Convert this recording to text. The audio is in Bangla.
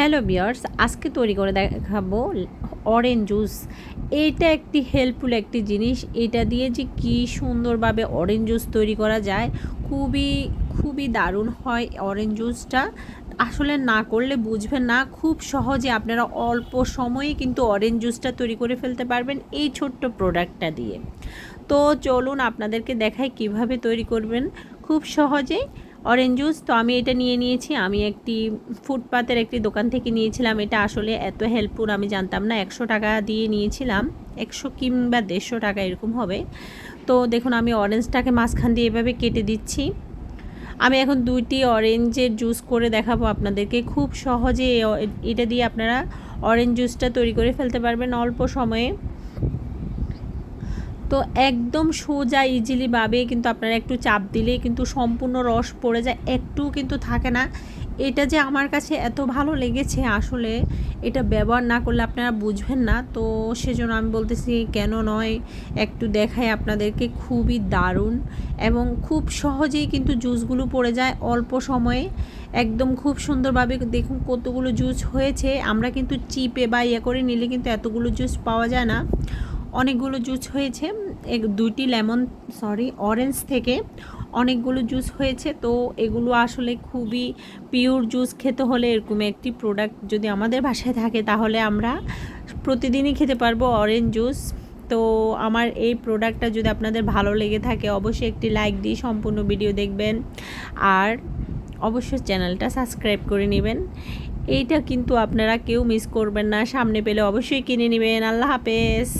হ্যালো বিয়ার্স আজকে তৈরি করে দেখাবো অরেঞ্জ জুস এইটা একটি হেল্পফুল একটি জিনিস। এটা দিয়ে যে কি সুন্দরভাবে অরেঞ্জ জুস তৈরি করা যায়, খুবই খুবই দারুণ হয় অরেঞ্জ জুসটা আসলে না করলে বুঝবেন না, খুব সহজে আপনারা অল্প সময়ে কিন্তু অরেঞ্জ জুসটা তৈরি করে ফেলতে পারবেন এই ছোট্ট প্রোডাক্টটা দিয়ে। তো চলুন আপনাদেরকে দেখাই কীভাবে তৈরি করবেন। খুব সহজে অরেঞ্জ জুস তো আমি এটা নিয়ে নিয়েছি। আমি একটি ফুটপাতের একটি দোকান থেকে নিয়েছিলাম। এটা আসলে এত হেল্পফুল আমি জানতাম না। একশো টাকা দিয়ে নিয়েছিলাম। একশো কিংবা দেড়শো টাকা এরকম হবে। তো দেখুন, আমি অরেঞ্জটাকে মাঝখান দিয়ে এভাবে কেটে দিচ্ছি। আমি এখন দুইটি অরেঞ্জের জুস করে দেখাবো আপনাদেরকে। খুব সহজে এটা দিয়ে আপনারা অরেঞ্জ জুসটা তৈরি করে ফেলতে পারবেন অল্প সময়ে। তো একদম সোজা ইজিলিভাবে কিন্তু আপনারা একটু চাপ দিলেই কিন্তু সম্পূর্ণ রস পড়ে যায়। একটু কিন্তু থাকে না। এটা যে আমার কাছে এত ভালো লেগেছে আসলে, এটা ব্যবহার না করলে আপনারা বুঝবেন না। তো সেজন্য আমি বলতেছি কেন নয়, একটু দেখাই আপনাদেরকে, খুবই দারুণ এবং খুব সহজেই কিন্তু জুসগুলো পড়ে যায় অল্প সময়ে। একদম খুব সুন্দরভাবে দেখুন কতগুলো জুস হয়েছে। আমরা কিন্তু চিপে বা ইয়ে করে নিলে কিন্তু এতগুলো জুস পাওয়া যায় না। অনেকগুলো জুস হয়েছে। এক, দুইটি লেমন সরি অরেঞ্জ থেকে অনেকগুলো জুস হয়েছে। তো এগুলো আসলে খুবই পিওর জুস। খেতে হলে এরকম একটি প্রোডাক্ট যদি আমাদের বাসায় থাকে, তাহলে আমরা প্রতিদিনই খেতে পারব অরেঞ্জ জুস তো আমার এই প্রোডাক্টটা যদি আপনাদের ভালো লেগে থাকে, অবশ্যই একটি লাইক দিয়ে সম্পূর্ণ ভিডিও দেখবেন। আর অবশ্যই চ্যানেলটা সাবস্ক্রাইব করে নেবেন। এইটা কিন্তু আপনারা কেউ মিস করবেন না। সামনে পেলে অবশ্যই কিনে নেবেন। আল্লাহ হাফেজ।